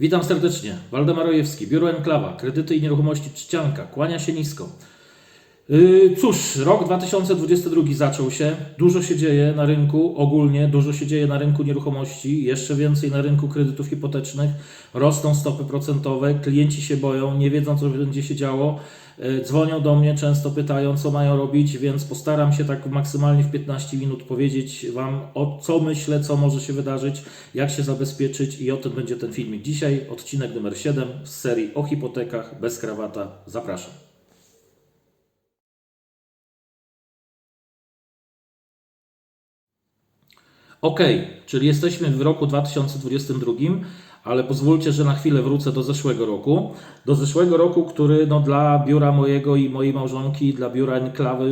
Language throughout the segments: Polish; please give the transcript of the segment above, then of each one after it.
Witam serdecznie. Waldemar Rojewski, Biuro Enklawa, Kredyty i Nieruchomości Trzcianka. Kłania się nisko. Yy, Cóż, rok 2022 zaczął się. Dużo się dzieje na rynku ogólnie, dużo się dzieje na rynku nieruchomości, jeszcze więcej na rynku kredytów hipotecznych. Rosną stopy procentowe, klienci się boją, nie wiedzą, co będzie się działo. Yy, Dzwonią do mnie, często pytają, co mają robić, więc postaram się tak maksymalnie w 15 minut powiedzieć Wam, o co myślę, co może się wydarzyć, jak się zabezpieczyć i o tym będzie ten filmik. Dzisiaj odcinek numer 7 z serii o hipotekach bez krawata. Zapraszam. Ok, czyli jesteśmy w roku 2022, ale pozwólcie, że na chwilę wrócę do zeszłego roku. Do zeszłego roku, który no, dla biura mojego i mojej małżonki, dla biura Enklawy,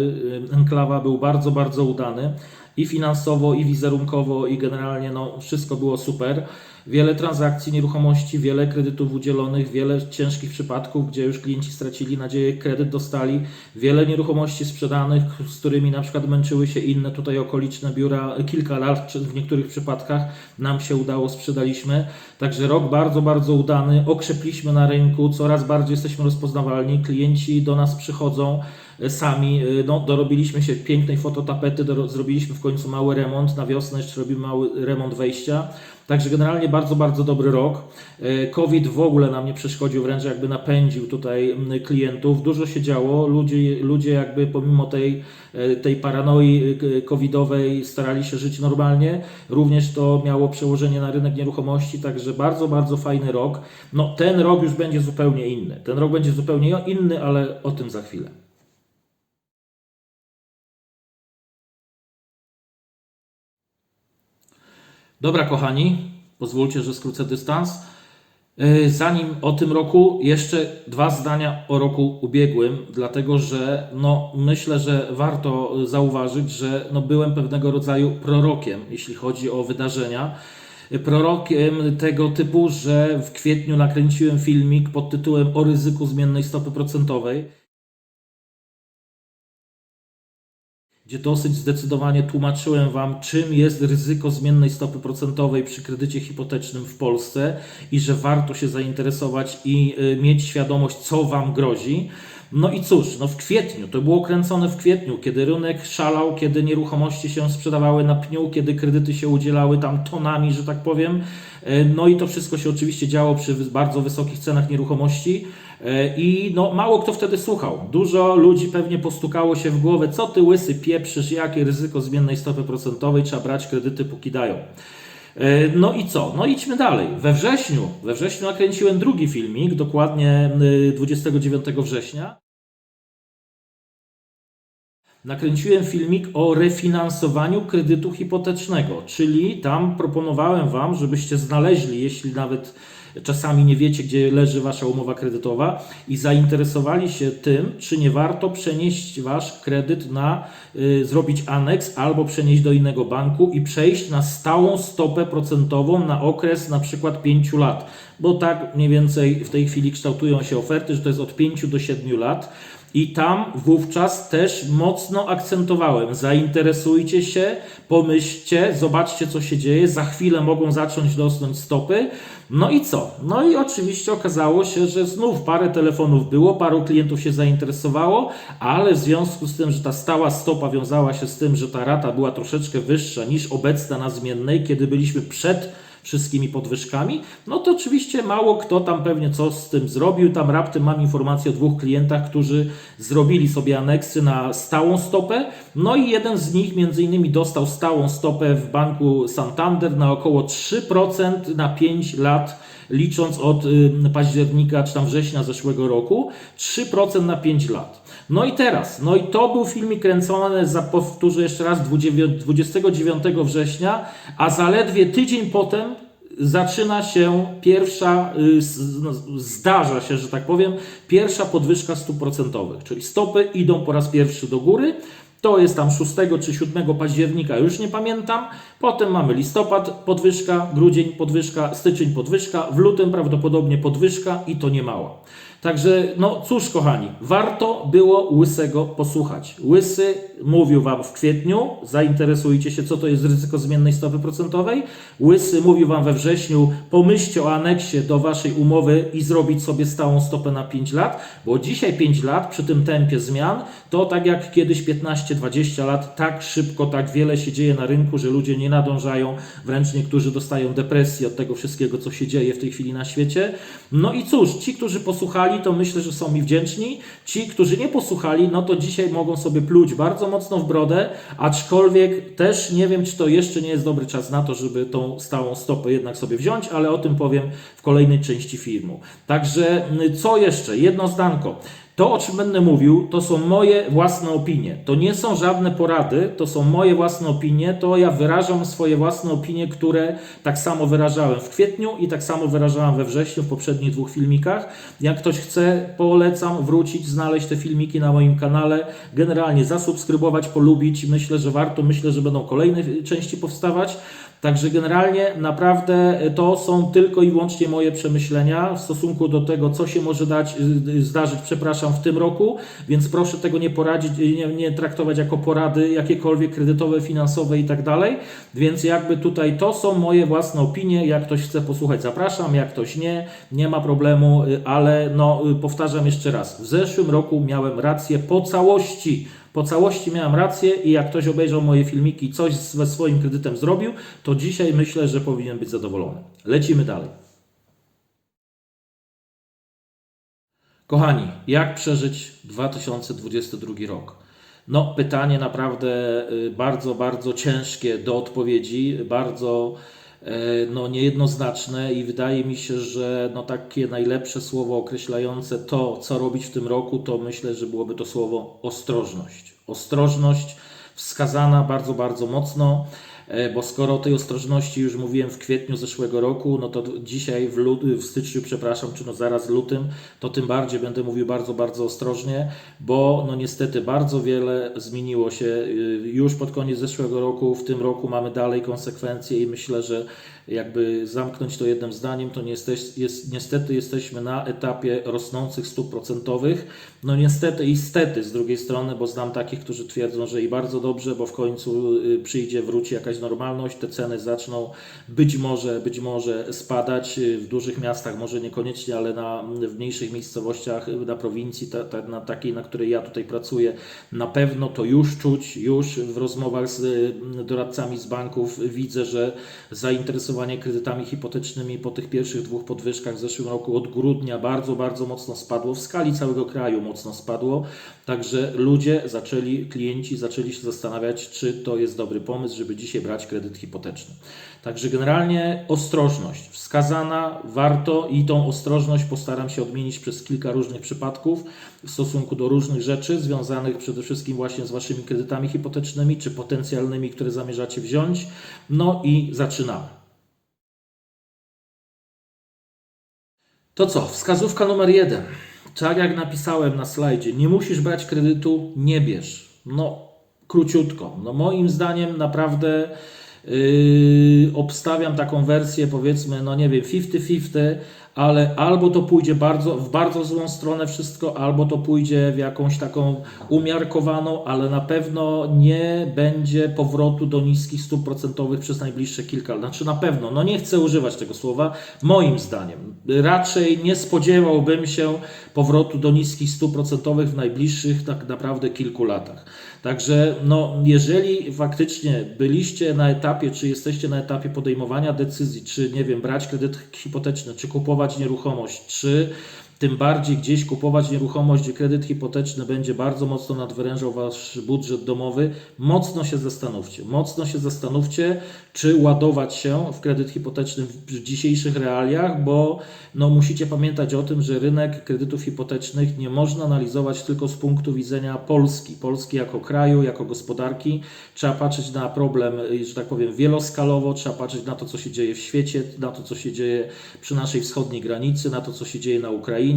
y, Enklawa był bardzo, bardzo udany. I finansowo, i wizerunkowo, i generalnie no, wszystko było super. Wiele transakcji nieruchomości, wiele kredytów udzielonych, wiele ciężkich przypadków, gdzie już klienci stracili nadzieję, kredyt dostali, wiele nieruchomości sprzedanych, z którymi na przykład męczyły się inne tutaj okoliczne biura. Kilka lat, czy w niektórych przypadkach nam się udało, sprzedaliśmy. Także rok bardzo, bardzo udany, okrzepliśmy na rynku, coraz bardziej jesteśmy rozpoznawalni, klienci do nas przychodzą sami. No, dorobiliśmy się pięknej fototapety, zrobiliśmy w końcu mały remont. Na wiosnę jeszcze robimy mały remont wejścia. Także generalnie bardzo, bardzo dobry rok. E, COVID w ogóle nam nie przeszkodził, wręcz jakby napędził tutaj klientów. Dużo się działo. Ludzie, ludzie jakby pomimo tej, e, tej paranoi covidowej starali się żyć normalnie. Również to miało przełożenie na rynek nieruchomości, także bardzo, bardzo fajny rok. No ten rok już będzie zupełnie inny. Ten rok będzie zupełnie inny, ale o tym za chwilę. Dobra, kochani, pozwólcie, że skrócę dystans. Yy, Zanim o tym roku, jeszcze dwa zdania o roku ubiegłym, dlatego że no, myślę, że warto zauważyć, że no, byłem pewnego rodzaju prorokiem, jeśli chodzi o wydarzenia. Prorokiem tego typu, że w kwietniu nakręciłem filmik pod tytułem O ryzyku zmiennej stopy procentowej. Gdzie dosyć zdecydowanie tłumaczyłem Wam, czym jest ryzyko zmiennej stopy procentowej przy kredycie hipotecznym w Polsce i że warto się zainteresować i y, mieć świadomość, co Wam grozi. No i cóż, no w kwietniu, to było kręcone w kwietniu, kiedy rynek szalał, kiedy nieruchomości się sprzedawały na pniu, kiedy kredyty się udzielały tam tonami, że tak powiem. E, No i to wszystko się oczywiście działo przy bardzo wysokich cenach nieruchomości. E, I no, mało kto wtedy słuchał. Dużo ludzi pewnie postukało się w głowę, co ty łysy pieprzysz, jakie ryzyko zmiennej stopy procentowej, trzeba brać kredyty póki dają. E, No i co? No idźmy dalej. We wrześniu, we wrześniu nakręciłem drugi filmik, dokładnie y, 29 września. Nakręciłem filmik o refinansowaniu kredytu hipotecznego, czyli tam proponowałem Wam, żebyście znaleźli, jeśli nawet czasami nie wiecie, gdzie leży Wasza umowa kredytowa i zainteresowali się tym, czy nie warto przenieść Wasz kredyt na, y, zrobić aneks albo przenieść do innego banku i przejść na stałą stopę procentową na okres na przykład 5 lat. Bo tak mniej więcej w tej chwili kształtują się oferty, że to jest od 5 do 7 lat. I tam wówczas też mocno akcentowałem: zainteresujcie się, pomyślcie, zobaczcie, co się dzieje. Za chwilę mogą zacząć rosnąć stopy. No i co? No i oczywiście okazało się, że znów parę telefonów było, paru klientów się zainteresowało, ale w związku z tym, że ta stała stopa wiązała się z tym, że ta rata była troszeczkę wyższa niż obecna na zmiennej, kiedy byliśmy przed wszystkimi podwyżkami, no to oczywiście mało kto tam pewnie co z tym zrobił. Tam raptem mam informację o dwóch klientach, którzy zrobili sobie aneksy na stałą stopę. No i jeden z nich między innymi dostał stałą stopę w banku Santander na około 3% na 5 lat licząc od października czy tam września zeszłego roku, 3% na 5 lat. No i teraz, no i to był filmik kręcony, za, powtórzę jeszcze raz, 29 29 września, a zaledwie tydzień potem zaczyna się pierwsza, y, no, zdarza się, że tak powiem, pierwsza podwyżka stóp procentowych, czyli stopy idą po raz pierwszy do góry. To jest tam 6 czy 7 października, już nie pamiętam. Potem mamy listopad, podwyżka, grudzień, podwyżka, styczeń, podwyżka, w lutym prawdopodobnie podwyżka i to nie mała. Także, no cóż, kochani, warto było Łysego posłuchać. Łysy mówił Wam w kwietniu, zainteresujcie się, co to jest ryzyko zmiennej stopy procentowej. Łysy mówił Wam we wrześniu, pomyślcie o aneksie do Waszej umowy i zrobić sobie stałą stopę na 5 lat, bo dzisiaj 5 lat przy tym tempie zmian, to tak jak kiedyś 15-20 lat, tak szybko, tak wiele się dzieje na rynku, że ludzie nie nadążają, wręcz niektórzy dostają depresji od tego wszystkiego, co się dzieje w tej chwili na świecie. No i cóż, ci, którzy posłuchali, to myślę, że są mi wdzięczni. Ci, którzy nie posłuchali, no to dzisiaj mogą sobie pluć bardzo mocno w brodę, aczkolwiek też nie wiem, czy to jeszcze nie jest dobry czas na to, żeby tą stałą stopę jednak sobie wziąć, ale o tym powiem w kolejnej części filmu. Także y, co jeszcze? Jedno zdanko. To, o czym będę mówił, to są moje własne opinie. To nie są żadne porady, to są moje własne opinie. To ja wyrażam swoje własne opinie, które tak samo wyrażałem w kwietniu i tak samo wyrażałem we wrześniu w poprzednich dwóch filmikach. Jak ktoś chce, polecam wrócić, znaleźć te filmiki na moim kanale. Generalnie zasubskrybować, polubić. Myślę, że warto. Myślę, że będą kolejne części powstawać. Także generalnie naprawdę to są tylko i wyłącznie moje przemyślenia w stosunku do tego, co się może dać, y, zdarzyć, przepraszam, w tym roku, więc proszę tego nie poradzić, nie, nie traktować jako porady jakiekolwiek kredytowe, finansowe i tak dalej. Więc jakby tutaj to są moje własne opinie. Jak ktoś chce posłuchać, zapraszam, jak ktoś nie, nie ma problemu, y, ale no y, powtarzam jeszcze raz. W zeszłym roku miałem rację po całości. Po całości miałem rację i jak ktoś obejrzał moje filmiki i coś ze swoim kredytem zrobił, to dzisiaj myślę, że powinien być zadowolony. Lecimy dalej. Kochani, jak przeżyć 2022 rok? No, pytanie naprawdę y, bardzo, bardzo ciężkie do odpowiedzi, bardzo no, niejednoznaczne i wydaje mi się, że no, takie najlepsze słowo określające to, co robić w tym roku, to myślę, że byłoby to słowo ostrożność. Ostrożność wskazana bardzo, bardzo mocno, e, bo skoro o tej ostrożności już mówiłem w kwietniu zeszłego roku, no to dzisiaj w, lut, w styczniu, przepraszam, czy no zaraz lutym, to tym bardziej będę mówił bardzo, bardzo ostrożnie, bo no niestety bardzo wiele zmieniło się y, już pod koniec zeszłego roku, w tym roku mamy dalej konsekwencje i myślę, że jakby zamknąć to jednym zdaniem, to nie jesteś, jest, niestety jesteśmy na etapie rosnących stóp procentowych. No niestety i stety z drugiej strony, bo znam takich, którzy twierdzą, że i bardzo dobrze, bo w końcu y, przyjdzie, wróci jakaś normalność, te ceny zaczną być może, być może spadać y, w dużych miastach, może niekoniecznie, ale na, w mniejszych miejscowościach, y, na prowincji, ta, ta, na takiej, na której ja tutaj pracuję, na pewno to już czuć, już w rozmowach z y, doradcami z banków widzę, że zainteresowanie kredytami hipotecznymi po tych pierwszych dwóch podwyżkach w zeszłym roku od grudnia bardzo, bardzo mocno spadło, w skali całego kraju mocno spadło, także ludzie zaczęli, klienci zaczęli się zastanawiać, czy to jest dobry pomysł, żeby dzisiaj brać kredyt hipoteczny. Także generalnie ostrożność wskazana, warto i tą ostrożność postaram się odmienić przez kilka różnych przypadków w stosunku do różnych rzeczy związanych przede wszystkim właśnie z Waszymi kredytami hipotecznymi czy potencjalnymi, które zamierzacie wziąć. No i zaczynamy. To co? Wskazówka numer jeden. Tak jak napisałem na slajdzie, nie musisz brać kredytu, nie bierz. No, króciutko. No, moim zdaniem naprawdę yy, obstawiam taką wersję, powiedzmy, no nie wiem, 50-50, ale albo to pójdzie bardzo, w bardzo złą stronę wszystko, albo to pójdzie w jakąś taką umiarkowaną, ale na pewno nie będzie powrotu do niskich stóp procentowych przez najbliższe kilka lat. Znaczy na pewno, no nie chcę używać tego słowa, moim zdaniem. Raczej nie spodziewałbym się powrotu do niskich stóp procentowych w najbliższych tak naprawdę kilku latach. Także no, jeżeli faktycznie byliście na etapie, czy jesteście na etapie podejmowania decyzji, czy nie wiem, brać kredyt hipoteczny, czy kupować nieruchomość, czy tym bardziej gdzieś kupować nieruchomość, gdzie kredyt hipoteczny będzie bardzo mocno nadwyrężał wasz budżet domowy, mocno się zastanówcie. Mocno się zastanówcie, czy ładować się w kredyt hipoteczny w dzisiejszych realiach, bo no, musicie pamiętać o tym, że rynek kredytów hipotecznych nie można analizować tylko z punktu widzenia Polski. Polski jako kraju, jako gospodarki. Trzeba patrzeć na problem, że tak powiem, wieloskalowo, trzeba patrzeć na to, co się dzieje w świecie, na to, co się dzieje przy naszej wschodniej granicy, na to, co się dzieje na Ukrainie,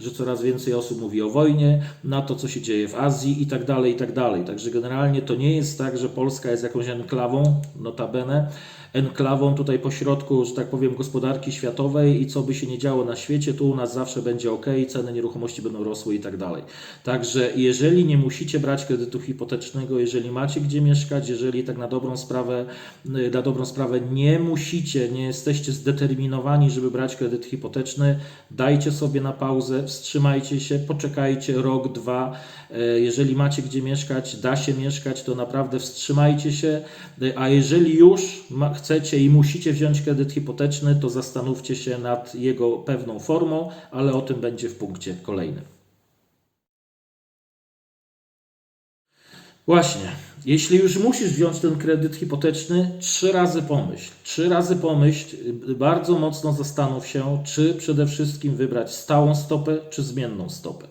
że coraz więcej osób mówi o wojnie, na to, co się dzieje w Azji i tak dalej, i tak dalej. Także generalnie to nie jest tak, że Polska jest jakąś enklawą, notabene, enklawą tutaj pośrodku, że tak powiem, gospodarki światowej i co by się nie działo na świecie, tu u nas zawsze będzie ok, ceny nieruchomości będą rosły i tak dalej. Także jeżeli nie musicie brać kredytu hipotecznego, jeżeli macie gdzie mieszkać, jeżeli tak na dobrą sprawę, na dobrą sprawę nie musicie, nie jesteście zdeterminowani, żeby brać kredyt hipoteczny, dajcie sobie na pauzę, wstrzymajcie się, poczekajcie rok, dwa. E, Jeżeli macie gdzie mieszkać, da się mieszkać, to naprawdę wstrzymajcie się. E, A jeżeli już ma, chcecie i musicie wziąć kredyt hipoteczny, to zastanówcie się nad jego pewną formą, ale o tym będzie w punkcie kolejnym. Właśnie. Jeśli już musisz wziąć ten kredyt hipoteczny, trzy razy pomyśl. Trzy razy pomyśl, bardzo mocno zastanów się, czy przede wszystkim wybrać stałą stopę, czy zmienną stopę.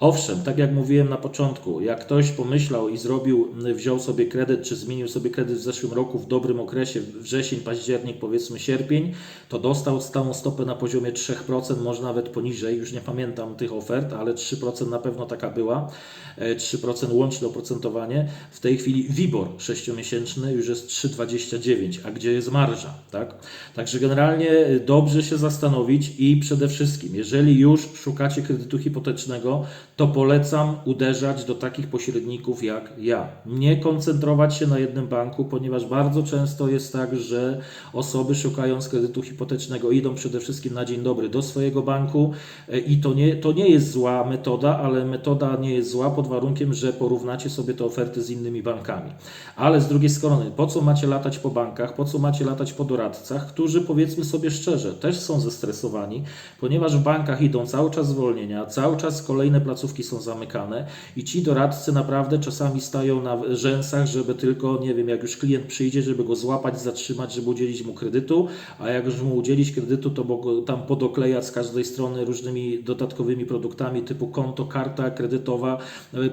Owszem, tak jak mówiłem na początku, jak ktoś pomyślał i zrobił, y, wziął sobie kredyt, czy zmienił sobie kredyt w zeszłym roku w dobrym okresie, wrzesień, październik, powiedzmy sierpień, to dostał stałą stopę na poziomie 3%, może nawet poniżej, już nie pamiętam tych ofert, ale 3% na pewno taka była, E, 3% łączne oprocentowanie. W tej chwili WIBOR 6-miesięczny już jest 3,29, a gdzie jest marża, tak? Także generalnie dobrze się zastanowić i przede wszystkim, jeżeli już szukacie kredytu hipotecznego, to polecam uderzać do takich pośredników jak ja. Nie koncentrować się na jednym banku, ponieważ bardzo często jest tak, że osoby szukając kredytu hipotecznego idą przede wszystkim na dzień dobry do swojego banku e, i to nie, to nie jest zła metoda, ale metoda nie jest zła pod warunkiem, że porównacie sobie te oferty z innymi bankami. Ale z drugiej strony, po co macie latać po bankach, po co macie latać po doradcach, którzy powiedzmy sobie szczerze, też są zestresowani, ponieważ w bankach idą cały czas zwolnienia, cały czas kolejne placówki są zamykane i ci doradcy naprawdę czasami stają na rzęsach, żeby tylko, nie wiem, jak już klient przyjdzie, żeby go złapać, zatrzymać, żeby udzielić mu kredytu, a jak już mu udzielić kredytu, to bo tam podoklejać z każdej strony różnymi dodatkowymi produktami typu konto, karta kredytowa,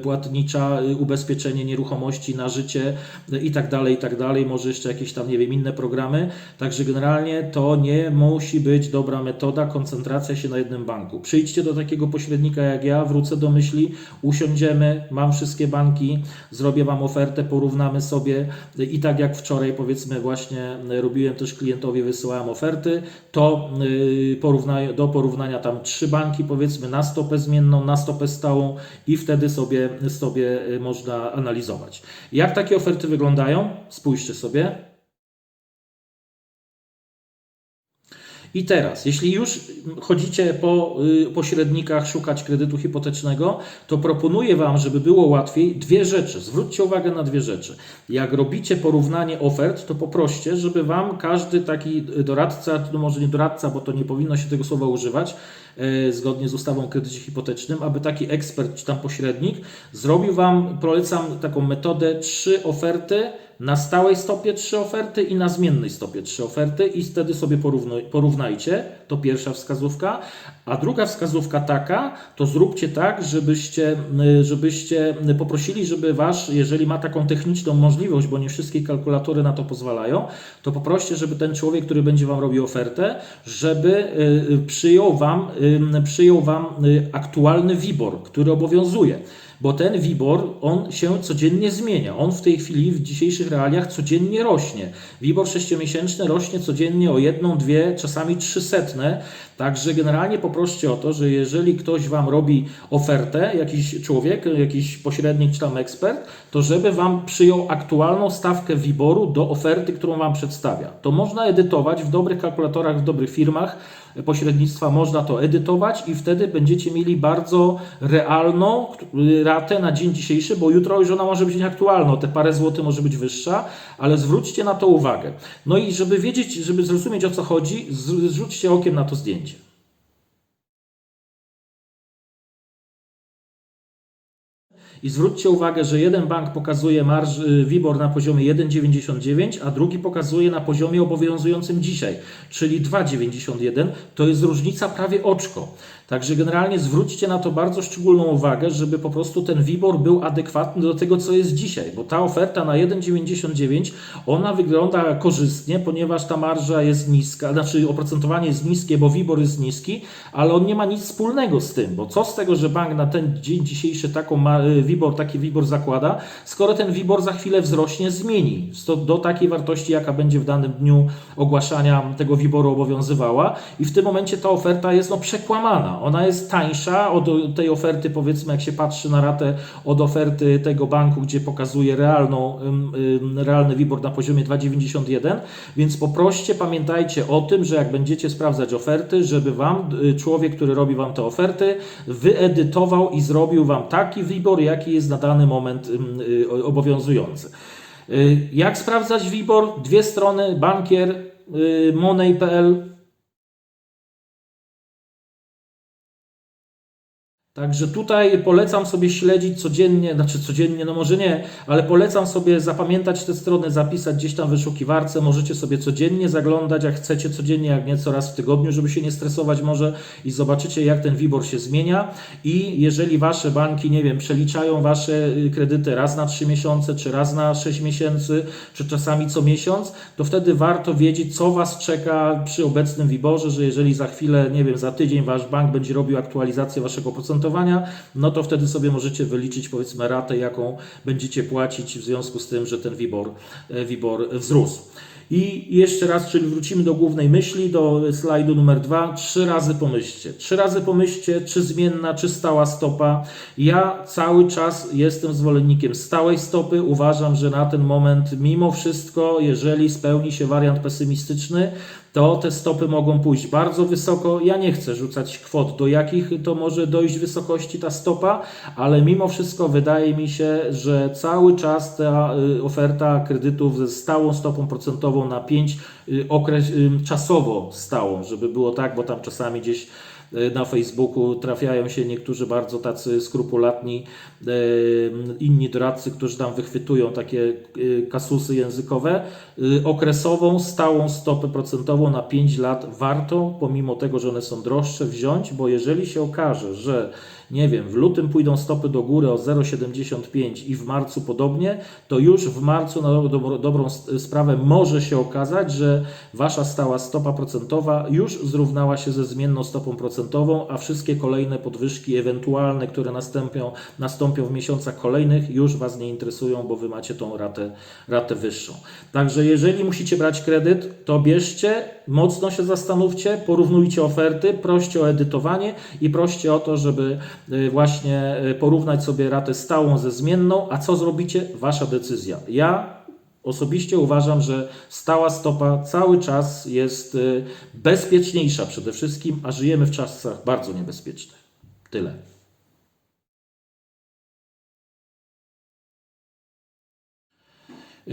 płatnicza, ubezpieczenie nieruchomości na życie i tak dalej, i tak dalej, może jeszcze jakieś tam, nie wiem, inne programy. Także generalnie to nie musi być dobra metoda, koncentracja się na jednym banku. Przyjdźcie do takiego pośrednika jak ja, wrócę do myśli, usiądziemy, mam wszystkie banki, zrobię Wam ofertę, porównamy sobie i tak jak wczoraj powiedzmy właśnie robiłem też klientowi, wysyłałem oferty, to y, porównaj, do porównania tam trzy banki powiedzmy na stopę zmienną, na stopę stałą i wtedy sobie, sobie y, można analizować. Jak takie oferty wyglądają? Spójrzcie sobie. I teraz, jeśli już chodzicie po y, pośrednikach szukać kredytu hipotecznego, to proponuję Wam, żeby było łatwiej, dwie rzeczy. Zwróćcie uwagę na dwie rzeczy. Jak robicie porównanie ofert, to poproście, żeby Wam każdy taki doradca, no może nie doradca, bo to nie powinno się tego słowa używać, zgodnie z ustawą o kredycie hipotecznym, aby taki ekspert czy tam pośrednik zrobił Wam, polecam taką metodę, trzy oferty, na stałej stopie trzy oferty i na zmiennej stopie trzy oferty i wtedy sobie porównajcie. To pierwsza wskazówka. A druga wskazówka taka, to zróbcie tak, żebyście, y, żebyście poprosili, żeby wasz, jeżeli ma taką techniczną możliwość, bo nie wszystkie kalkulatory na to pozwalają, to poproście, żeby ten człowiek, który będzie wam robił ofertę, żeby y, przyjął wam, przyjął wam y, aktualny WIBOR, który obowiązuje bo ten WIBOR, on się codziennie zmienia. On w tej chwili, w dzisiejszych realiach codziennie rośnie. WIBOR sześciomiesięczny rośnie codziennie o jedną, dwie, czasami trzy setne. Także generalnie poproście o to, że jeżeli ktoś Wam robi ofertę, jakiś człowiek, jakiś pośrednik czy tam ekspert, to żeby Wam przyjął aktualną stawkę WIBORu do oferty, którą Wam przedstawia. To można edytować w dobrych kalkulatorach, w dobrych firmach pośrednictwa można to edytować i wtedy będziecie mieli bardzo realną ratę na dzień dzisiejszy, bo jutro już ona może być nieaktualna, te parę złotych może być wyższa, ale zwróćcie na to uwagę. No i żeby wiedzieć, żeby zrozumieć o co chodzi, zrzućcie okiem na to zdjęcie. I zwróćcie uwagę, że jeden bank pokazuje marż y, WIBOR na poziomie 1,99, a drugi pokazuje na poziomie obowiązującym dzisiaj, czyli 2,91. To jest różnica prawie oczko. Także generalnie zwróćcie na to bardzo szczególną uwagę, żeby po prostu ten WIBOR był adekwatny do tego, co jest dzisiaj, bo ta oferta na 1,99 ona wygląda korzystnie, ponieważ ta marża jest niska, znaczy oprocentowanie jest niskie, bo WIBOR jest niski, ale on nie ma nic wspólnego z tym, bo co z tego, że bank na ten dzień dzisiejszy taką ma, y, WIBOR, taki WIBOR zakłada, skoro ten WIBOR za chwilę wzrośnie, zmieni. Do takiej wartości, jaka będzie w danym dniu ogłaszania tego WIBORu obowiązywała. I w tym momencie ta oferta jest no, przekłamana. Ona jest tańsza od tej oferty, powiedzmy, jak się patrzy na ratę od oferty tego banku, gdzie pokazuje realną, realny WIBOR na poziomie 2,91, więc poproście, pamiętajcie o tym, że jak będziecie sprawdzać oferty, żeby Wam y, człowiek, który robi Wam te oferty, wyedytował i zrobił Wam taki WIBOR, jaki jest na dany moment y, obowiązujący. Y, Jak sprawdzać WIBOR? Dwie strony, bankier, y, money.pl. Także tutaj polecam sobie śledzić codziennie, znaczy codziennie, no może nie, ale polecam sobie zapamiętać te strony, zapisać gdzieś tam w wyszukiwarce. Możecie sobie codziennie zaglądać, jak chcecie, codziennie, jak nie, co raz w tygodniu, żeby się nie stresować może i zobaczycie, jak ten WIBOR się zmienia. I jeżeli wasze banki, nie wiem, przeliczają wasze y, kredyty raz na 3 miesiące, czy raz na 6 miesięcy, czy czasami co miesiąc, to wtedy warto wiedzieć, co was czeka przy obecnym WIBORze, że jeżeli za chwilę, nie wiem, za tydzień wasz bank będzie robił aktualizację waszego no to wtedy sobie możecie wyliczyć powiedzmy ratę, jaką będziecie płacić w związku z tym, że ten WIBOR, e, WIBOR wzrósł. I jeszcze raz, czyli wrócimy do głównej myśli, do slajdu numer dwa. Trzy razy pomyślcie. Trzy razy pomyślcie, czy zmienna, czy stała stopa. Ja cały czas jestem zwolennikiem stałej stopy. Uważam, że na ten moment, mimo wszystko, jeżeli spełni się wariant pesymistyczny, to te stopy mogą pójść bardzo wysoko. Ja nie chcę rzucać kwot, do jakich to może dojść wysokości ta stopa, ale mimo wszystko wydaje mi się, że cały czas ta y, oferta kredytów ze stałą stopą procentową na 5 y, okres y, czasowo stałą, żeby było tak, bo tam czasami gdzieś y, na Facebooku trafiają się niektórzy bardzo tacy skrupulatni, inni doradcy, którzy tam wychwytują takie kasusy językowe. Okresową, stałą stopę procentową na 5 lat warto, pomimo tego, że one są droższe, wziąć, bo jeżeli się okaże, że nie wiem, w lutym pójdą stopy do góry o 0,75 i w marcu podobnie, to już w marcu na dobrą sprawę może się okazać, że wasza stała stopa procentowa już zrównała się ze zmienną stopą procentową, a wszystkie kolejne podwyżki ewentualne, które nastąpią, nastąpią w miesiącach kolejnych, już was nie interesują, bo wy macie tą ratę, ratę wyższą. Także jeżeli musicie brać kredyt, to bierzcie, mocno się zastanówcie, porównujcie oferty, proście o edytowanie i proście o to, żeby y, właśnie y, porównać sobie ratę stałą ze zmienną, a co zrobicie? Wasza decyzja. Ja osobiście uważam, że stała stopa cały czas jest y, bezpieczniejsza przede wszystkim, a żyjemy w czasach bardzo niebezpiecznych. Tyle.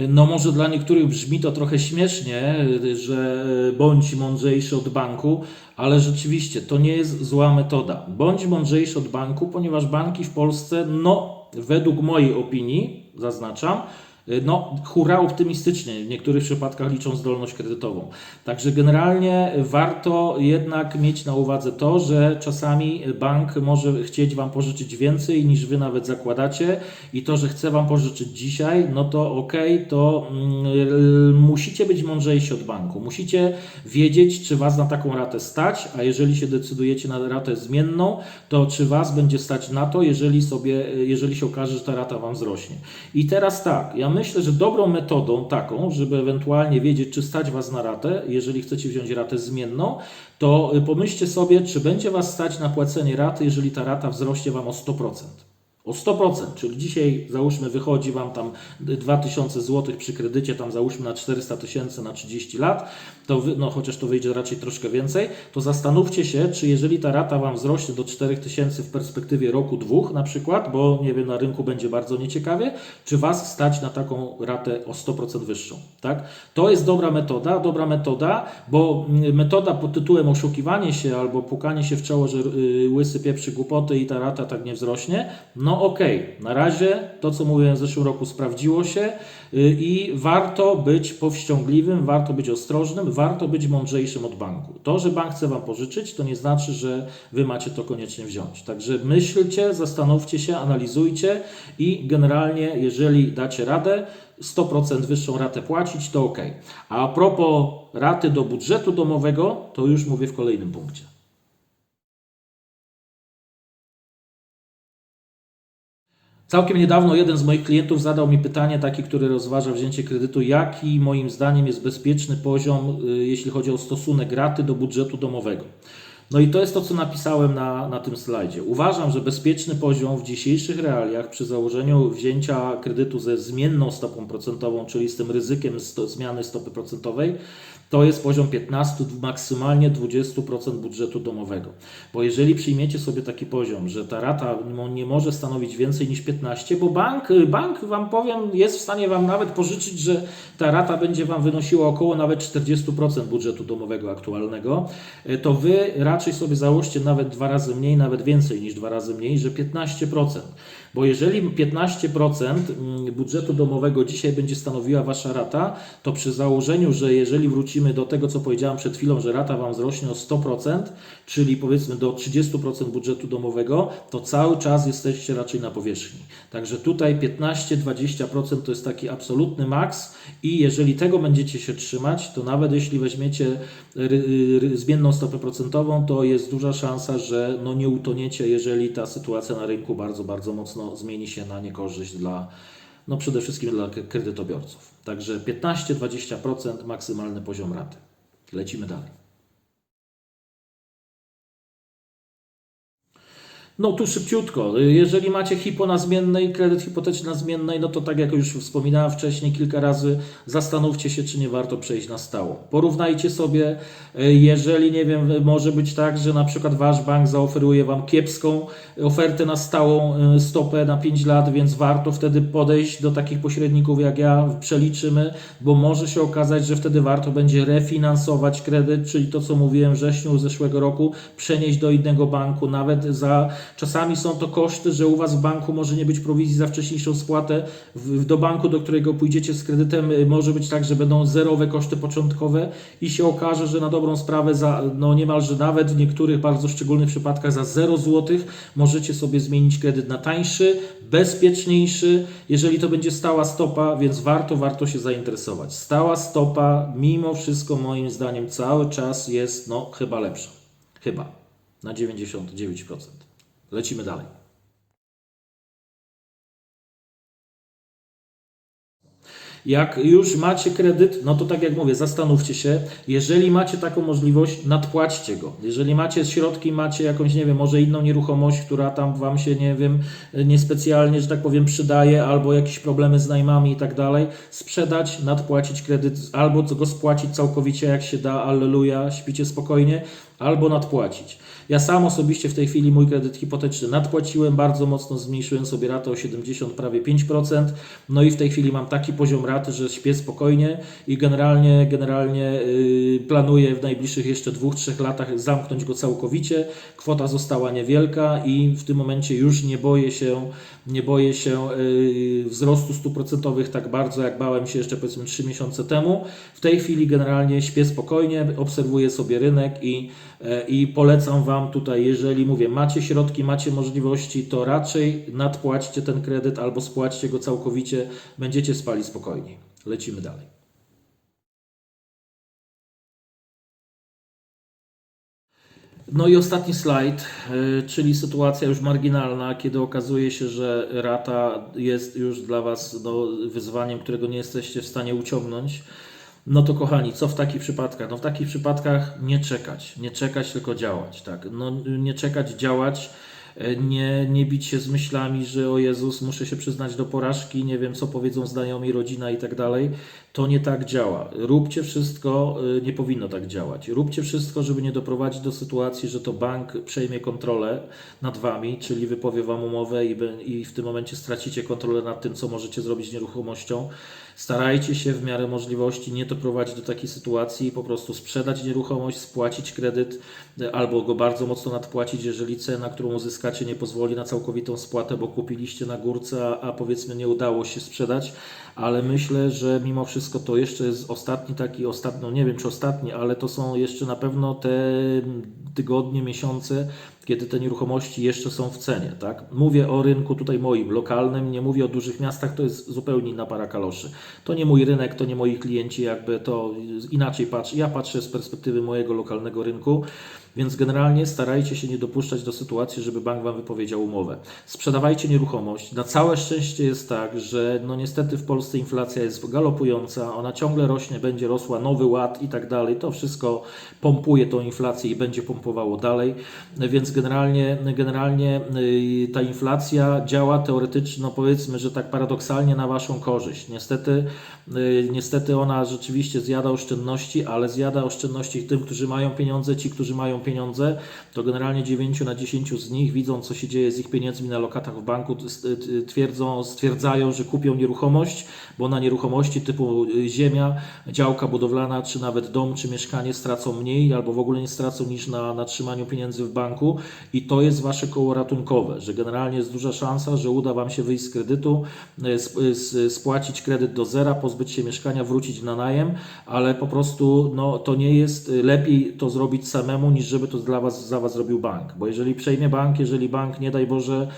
No może dla niektórych brzmi to trochę śmiesznie, że bądź mądrzejszy od banku, ale rzeczywiście to nie jest zła metoda. Bądź mądrzejszy od banku, ponieważ banki w Polsce, no według mojej opinii, zaznaczam, no, hura optymistycznie, w niektórych przypadkach liczą zdolność kredytową. Także generalnie warto jednak mieć na uwadze to, że czasami bank może chcieć Wam pożyczyć więcej niż Wy nawet zakładacie i to, że chce Wam pożyczyć dzisiaj, no to ok, to mm, musicie być mądrzejsi od banku. Musicie wiedzieć, czy Was na taką ratę stać, a jeżeli się decydujecie na ratę zmienną, to czy Was będzie stać na to, jeżeli sobie, jeżeli się okaże, że ta rata Wam wzrośnie. I teraz tak, ja myślę, że dobrą metodą taką, żeby ewentualnie wiedzieć, czy stać Was na ratę, jeżeli chcecie wziąć ratę zmienną, to pomyślcie sobie, czy będzie Was stać na płacenie raty, jeżeli ta rata wzrośnie Wam o 100%. O 100%, czyli dzisiaj załóżmy wychodzi Wam tam 2000 zł przy kredycie, tam załóżmy na 400 tysięcy na 30 lat, to wy, no chociaż to wyjdzie raczej troszkę więcej, to zastanówcie się, czy jeżeli ta rata Wam wzrośnie do 4000 w perspektywie roku, dwóch na przykład, bo nie wiem, na rynku będzie bardzo nieciekawie, czy Was stać na taką ratę o 100% wyższą, tak? To jest dobra metoda, dobra metoda, bo mm, metoda pod tytułem oszukiwanie się albo pukanie się w czoło, że y, łysy pieprzy głupoty i ta rata tak nie wzrośnie, no okej, na razie to, co mówiłem w zeszłym roku sprawdziło się y, i warto być powściągliwym, warto być ostrożnym, warto być mądrzejszym od banku. To, że bank chce Wam pożyczyć, to nie znaczy, że Wy macie to koniecznie wziąć. Także myślcie, zastanówcie się, analizujcie i generalnie, jeżeli dacie radę, 100% wyższą ratę płacić, to ok. A propos raty do budżetu domowego, to już mówię w kolejnym punkcie. Całkiem niedawno jeden z moich klientów zadał mi pytanie, taki, który rozważa wzięcie kredytu, jaki moim zdaniem jest bezpieczny poziom, y, jeśli chodzi o stosunek raty do budżetu domowego. No i to jest to, co napisałem na, na tym slajdzie. Uważam, że bezpieczny poziom w dzisiejszych realiach przy założeniu wzięcia kredytu ze zmienną stopą procentową, czyli z tym ryzykiem sto, zmiany stopy procentowej, to jest poziom 15, maksymalnie 20% budżetu domowego. Bo jeżeli przyjmiecie sobie taki poziom, że ta rata nie może stanowić więcej niż 15, bo bank, bank Wam powiem, jest w stanie Wam nawet pożyczyć, że ta rata będzie Wam wynosiła około nawet 40% budżetu domowego aktualnego, to Wy raczej sobie załóżcie nawet dwa razy mniej, nawet więcej niż dwa razy mniej, że 15%. Bo jeżeli 15% budżetu domowego dzisiaj będzie stanowiła Wasza rata, to przy założeniu, że jeżeli wrócimy do tego, co powiedziałem przed chwilą, że rata Wam wzrośnie o 100%, czyli powiedzmy do 30% budżetu domowego, to cały czas jesteście raczej na powierzchni. Także tutaj 15-20% to jest taki absolutny maks i jeżeli tego będziecie się trzymać, to nawet jeśli weźmiecie zmienną stopę procentową, to jest duża szansa, że no nie utoniecie, jeżeli ta sytuacja na rynku bardzo, bardzo mocno zmieni się na niekorzyść dla, no przede wszystkim dla kredytobiorców. Także 15-20% maksymalny poziom raty. Lecimy dalej. No tu szybciutko. Jeżeli macie hipo na zmiennej, kredyt hipoteczny na zmiennej, no to tak jak już wspominałem wcześniej kilka razy, zastanówcie się, czy nie warto przejść na stałą. Porównajcie sobie, jeżeli nie wiem, może być tak, że na przykład wasz bank zaoferuje wam kiepską ofertę na stałą stopę na 5 lat, więc warto wtedy podejść do takich pośredników jak ja, przeliczymy, bo może się okazać, że wtedy warto będzie refinansować kredyt, czyli to co mówiłem w wrześniu zeszłego roku, przenieść do innego banku, nawet za Czasami są to koszty, że u Was w banku może nie być prowizji za wcześniejszą spłatę. W, do banku, do którego pójdziecie z kredytem, y, może być tak, że będą zerowe koszty początkowe i się okaże, że na dobrą sprawę za no niemalże nawet w niektórych bardzo szczególnych przypadkach za 0 zł możecie sobie zmienić kredyt na tańszy, bezpieczniejszy, jeżeli to będzie stała stopa, więc warto, warto się zainteresować. Stała stopa mimo wszystko moim zdaniem cały czas jest no chyba lepsza. Chyba na 99%. Lecimy dalej. Jak już macie kredyt, no to tak jak mówię, zastanówcie się. Jeżeli macie taką możliwość, nadpłaćcie go. Jeżeli macie środki, macie jakąś, nie wiem, może inną nieruchomość, która tam Wam się, nie wiem, niespecjalnie, że tak powiem, przydaje, albo jakieś problemy z najmami i tak dalej, sprzedać, nadpłacić kredyt, albo go spłacić całkowicie, jak się da, alleluja, śpicie spokojnie, albo nadpłacić. Ja sam osobiście w tej chwili mój kredyt hipoteczny nadpłaciłem bardzo mocno, zmniejszyłem sobie ratę o 70, prawie 5%. No i w tej chwili mam taki poziom raty, że śpię spokojnie i generalnie, generalnie yy, planuję w najbliższych jeszcze 2-3 latach zamknąć go całkowicie. Kwota została niewielka i w tym momencie już nie boję się, nie boję się yy, wzrostu stóp procentowych tak bardzo, jak bałem się jeszcze powiedzmy 3 miesiące temu. W tej chwili generalnie śpię spokojnie, obserwuję sobie rynek i, i polecam Wam Wam tutaj, jeżeli mówię, macie środki, macie możliwości, to raczej nadpłaćcie ten kredyt albo spłaćcie go całkowicie, będziecie spali spokojniej. Lecimy dalej. No i ostatni slajd, e, czyli sytuacja już marginalna, kiedy okazuje się, że rata jest już dla Was no, wyzwaniem, którego nie jesteście w stanie uciągnąć. No to kochani, co w takich przypadkach? No w takich przypadkach nie czekać, nie czekać, tylko działać, tak. No nie czekać, działać, e, nie, nie bić się z myślami, że o Jezus, muszę się przyznać do porażki, nie wiem co powiedzą znajomi, rodzina i tak dalej. To nie tak działa. Róbcie wszystko, e, nie powinno tak działać. Róbcie wszystko, żeby nie doprowadzić do sytuacji, że to bank przejmie kontrolę nad wami, czyli wypowie wam umowę i, i w tym momencie stracicie kontrolę nad tym, co możecie zrobić z nieruchomością. Starajcie się w miarę możliwości nie doprowadzić do takiej sytuacji i po prostu sprzedać nieruchomość, spłacić kredyt e, albo go bardzo mocno nadpłacić, jeżeli cena, którą uzyskacie, nie pozwoli na całkowitą spłatę, bo kupiliście na górce, a, powiedzmy nie udało się sprzedać. Ale myślę, że mimo wszystko to jeszcze jest ostatni taki, ostatni, no nie wiem czy ostatni, ale to są jeszcze na pewno te tygodnie, miesiące, kiedy te nieruchomości jeszcze są w cenie. Tak? Mówię o rynku tutaj moim, lokalnym, nie mówię o dużych miastach, to jest zupełnie inna para kaloszy. To nie mój rynek, to nie moi klienci, jakby to inaczej patrzę. Ja patrzę z perspektywy mojego lokalnego rynku. Więc generalnie starajcie się nie dopuszczać do sytuacji, żeby bank Wam wypowiedział umowę. Sprzedawajcie nieruchomość. Na całe szczęście jest tak, że no niestety w Polsce inflacja jest galopująca, ona ciągle rośnie, będzie rosła, nowy ład i tak dalej. To wszystko pompuje tą inflację i będzie pompowało dalej. Więc generalnie, generalnie y, ta inflacja działa teoretycznie, no powiedzmy, że tak paradoksalnie na Waszą korzyść. Niestety, y, niestety ona rzeczywiście zjada oszczędności, ale zjada oszczędności tym, którzy mają pieniądze, ci, którzy mają pieniądze, to generalnie 9 na 10 z nich widzą, co się dzieje z ich pieniędzmi na lokatach w banku, twierdzą, stwierdzają, że kupią nieruchomość, bo na nieruchomości typu y, ziemia, działka budowlana, czy nawet dom, czy mieszkanie stracą mniej, albo w ogóle nie stracą niż na, na trzymaniu pieniędzy w banku. I to jest Wasze koło ratunkowe, że generalnie jest duża szansa, że uda Wam się wyjść z kredytu, y, y, spłacić kredyt do zera, pozbyć się mieszkania, wrócić na najem, ale po prostu no, to nie jest lepiej to zrobić samemu, niż żeby to dla was, za Was zrobił bank. Bo jeżeli przejmie bank, jeżeli bank, nie daj Boże,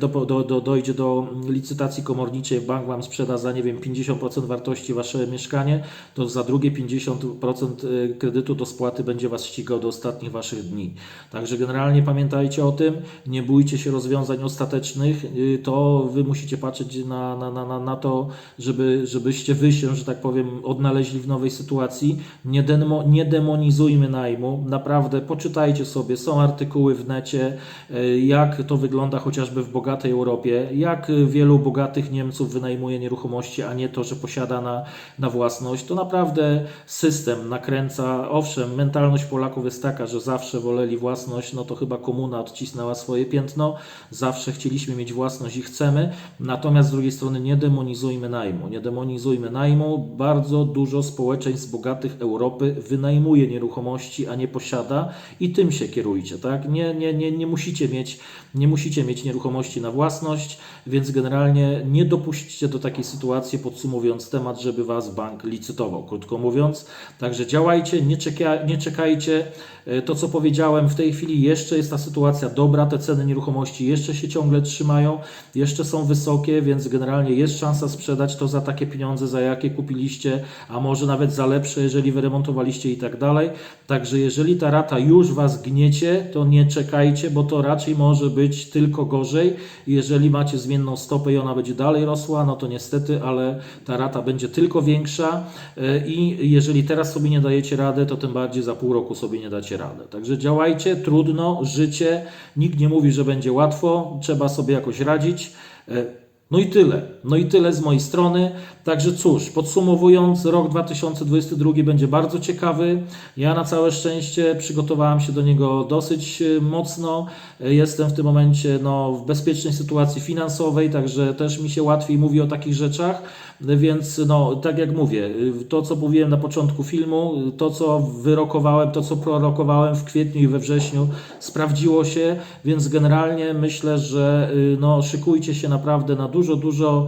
do, do, do, dojdzie do licytacji komorniczej, bank Wam sprzeda za, nie wiem, 50% wartości Wasze mieszkanie, to za drugie 50% y, kredytu do spłaty będzie Was ścigał do ostatnich Waszych dni. Także generalnie pamiętajcie o tym, nie bójcie się rozwiązań ostatecznych, y, to Wy musicie patrzeć na, na, na, na, na to, żeby, żebyście Wy się, że tak powiem, odnaleźli w nowej sytuacji. Nie, demo, nie demonizujmy najmu, naprawdę poczytajcie sobie, są artykuły w necie, y, jak to wygląda chociażby w bogatej Europie, jak wielu bogatych Niemców wynajmuje nieruchomości, a nie to, że posiada na, na własność. To naprawdę system nakręca. Owszem, mentalność Polaków jest taka, że zawsze woleli własność, no to chyba komuna odcisnęła swoje piętno, zawsze chcieliśmy mieć własność i chcemy, natomiast z drugiej strony nie demonizujmy najmu. Nie demonizujmy najmu. Bardzo dużo społeczeństw bogatych Europy wynajmuje nieruchomości, a nie posiada i tym się kierujcie, tak? Nie, nie, nie, nie musicie mieć nie musicie mieć nieruchomości na własność, więc generalnie nie dopuśćcie do takiej sytuacji, podsumowując temat, żeby Was bank licytował, krótko mówiąc. Także działajcie, nie, czeka, nie czekajcie. E, To, co powiedziałem, w tej chwili jeszcze jest ta sytuacja dobra, te ceny nieruchomości jeszcze się ciągle trzymają, jeszcze są wysokie, więc generalnie jest szansa sprzedać to za takie pieniądze, za jakie kupiliście, a może nawet za lepsze, jeżeli wyremontowaliście i tak dalej. Także jeżeli ta rata już Was gniecie, to nie czekajcie, bo to raczej może być tylko gorzej. Jeżeli macie zmienną stopę i ona będzie dalej rosła, no to niestety, ale ta rata będzie tylko większa e, i jeżeli teraz sobie nie dajecie rady, to tym bardziej za pół roku sobie nie dacie radę. Także działajcie, trudno, życie, nikt nie mówi, że będzie łatwo, trzeba sobie jakoś radzić. E, no i tyle. No i tyle z mojej strony. Także cóż, podsumowując, rok 2022 będzie bardzo ciekawy. Ja na całe szczęście przygotowałem się do niego dosyć e, mocno. E, Jestem w tym momencie no, w bezpiecznej sytuacji finansowej, także też mi się łatwiej mówi o takich rzeczach. Więc no, tak jak mówię, to co mówiłem na początku filmu, to co wyrokowałem, to co prorokowałem w kwietniu i we wrześniu sprawdziło się, więc generalnie myślę, że no, szykujcie się naprawdę na dużo, dużo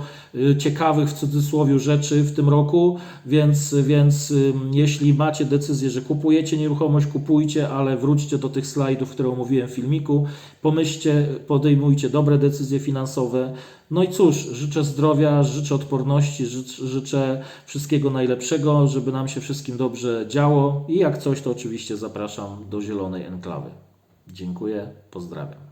ciekawych w cudzysłowie rzeczy w tym roku, więc, więc jeśli macie decyzję, że kupujecie nieruchomość, kupujcie, ale wróćcie do tych slajdów, które omówiłem w filmiku, pomyślcie, podejmujcie dobre decyzje finansowe, no i cóż, życzę zdrowia, życzę odporności, życz, życzę wszystkiego najlepszego, żeby nam się wszystkim dobrze działo i jak coś, to oczywiście zapraszam do Zielonej Enklawy. Dziękuję, pozdrawiam.